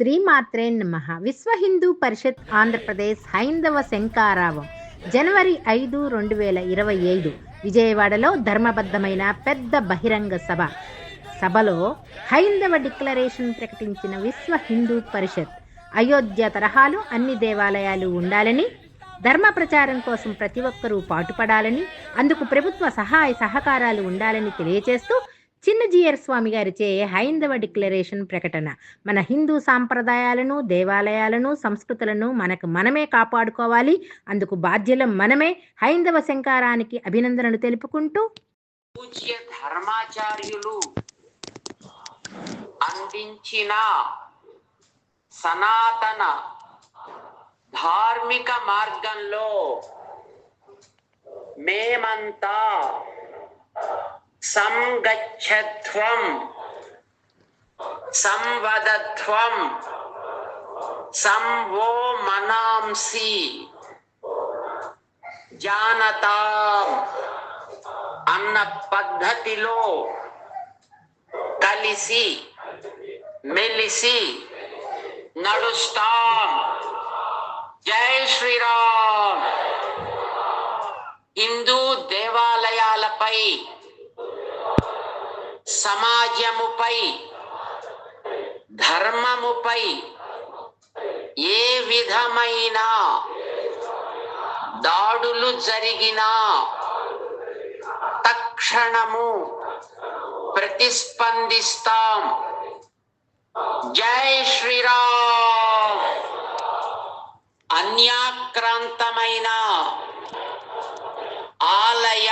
శ్రీమాత్రే నమ. విశ్వ హిందూ పరిషత్ ఆంధ్రప్రదేశ్ హైందవ శంకారావం జనవరి ఐదు రెండు వేల ఇరవై ఐదు. విజయవాడలో ధర్మబద్ధమైన పెద్ద బహిరంగ సభ. సభలో హైందవ డిక్లరేషన్ ప్రకటించిన విశ్వ హిందూ పరిషత్. అయోధ్య తరహాలు అన్ని దేవాలయాలు ఉండాలని ధర్మ ప్రచారం కోసం ప్రతి ఒక్కరూ పాటుపడాలని అందుకు ప్రభుత్వ సహాయ సహకారాలు ఉండాలని తెలియజేస్తూ చిన్నజీయర్ స్వామి గారిచే హైందవ డిక్లరేషన్ ప్రకటన. మన హిందూ సాంప్రదాయాలను దేవాలయాలను సంస్కృతులను మనకు మనమే కాపాడుకోవాలి. అందుకు బాధ్యులం మనమే హైందవ శంకారానికి అభినందనలు తెలుపుకుంటూ పూజ్య ధర్మాచార్యులు అందించిన సనాతన ధార్మిక మార్గంలో మేమంతా సంగచ్చత్వం సంవదత్వం సంవో మనాంసి జానతాం అన్న పద్ధతిలో కలిసి మెలిసి నడుస్తాం. జై శ్రీరామ్. హిందూ దేవాలయాలపై సమాజముపై ధర్మముపై ఏ విధమైన దాడులు జరిగినా తక్షణము ప్రతిస్పందిస్తాం. జై శ్రీరామ్. అన్యాక్రాంతమైన ఆలయ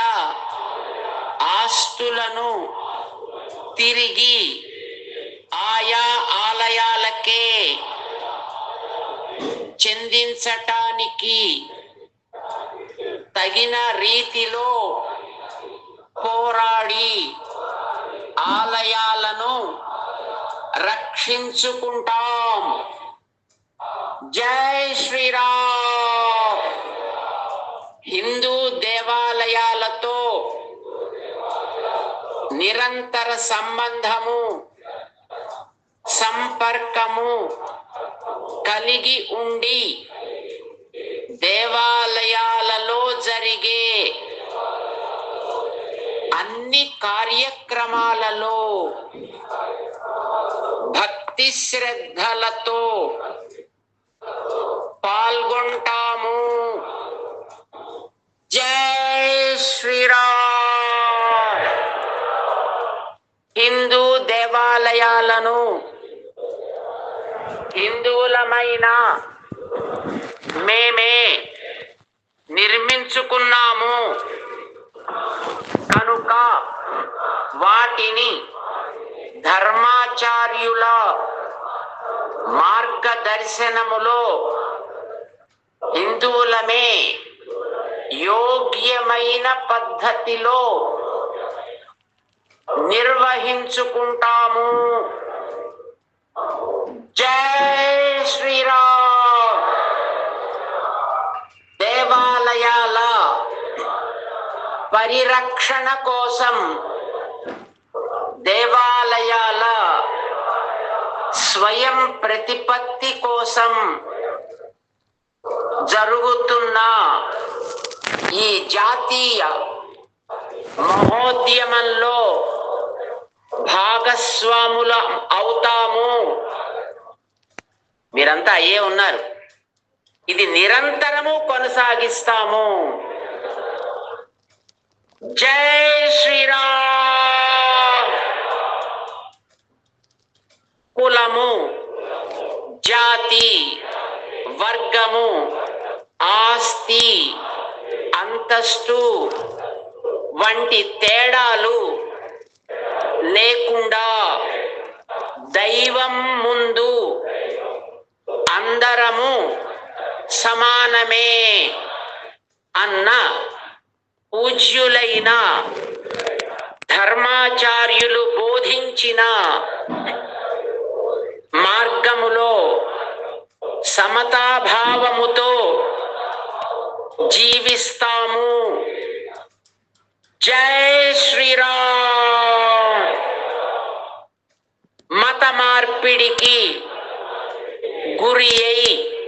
ఆస్తులను తిరిగి ఆయా ఆలయాలకే చెందించటానికి తగిన రీతిలో పోరాడి ఆలయాలను రక్షించుకుంటాం. జై శ్రీరామ్. హిందూ దేవాలయాలతో నిరంతర సంబంధము సంపర్కము కలిగి ఉండి దేవాలయాలలో జరిగే అన్ని కార్యక్రమాలలో భక్తి శ్రద్ధలతో పాల్గొ జై శ్రీరామ్ హిందూ దేవాలయాలను హిందువులమైన మేమే నిర్మించుకున్నాము. కనుక వాటిని ధర్మాచార్యుల మార్గదర్శనములో హిందువులమే యోగ్యమైన పద్ధతిలో నిర్వహించుకుంటాము జై శ్రీరామ్ దేవాలయాల పరిరక్షణ కోసం దేవాలయాల స్వయం ప్రతిపత్తి కోసం జరుగుతున్న ఈ జాతీయ మహోద్యమంలో భాగస్వాముల అవుతాము. మీరంతా అయ్యే ఉన్నారు. ఇది నిరంతరము కొనసాగిస్తాము. జై శ్రీరామ్. కులము జాతి వర్గము ఆస్తి అంతస్తు వంటి తేడాలు లేకుండా దైవం ముందు అందరము సమానమే అన్న పూజ్యులైన ధర్మాచార్యులు బోధించిన మార్గములో సమతాభావముతో జీవిస్తాము. జై శ్రీరామ్. మత మార్పిడికి గురి అయి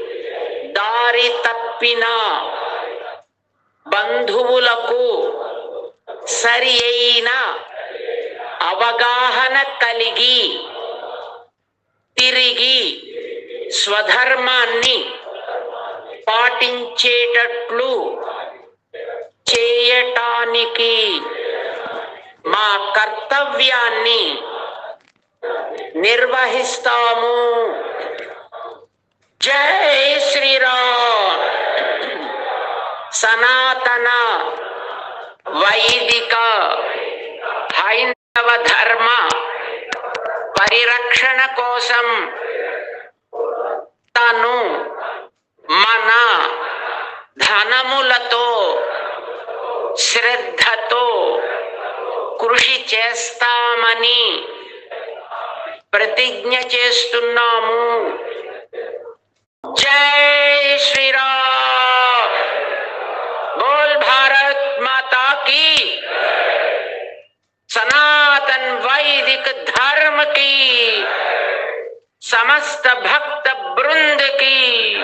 దారి తప్పిన బంధువులకు సరి అయిన అవగాహన కలిగి తిరిగి స్వధర్మాన్ని పాటించేటట్లు చేయటానికి మా కర్తవ్యాన్ని నిర్వహిస్తాము. జై శ్రీరామ్. సనాతన వైదిక హైందవ ధర్మ పరిరక్షణ కోసం తను మన ధనములతో శ్రద్ధతో కృషి చేస్తామని ప్రతిజ్ఞ చేస్తున్నాము. की समस्त भक्त वृंद की।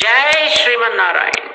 जय श्रीमन नारायण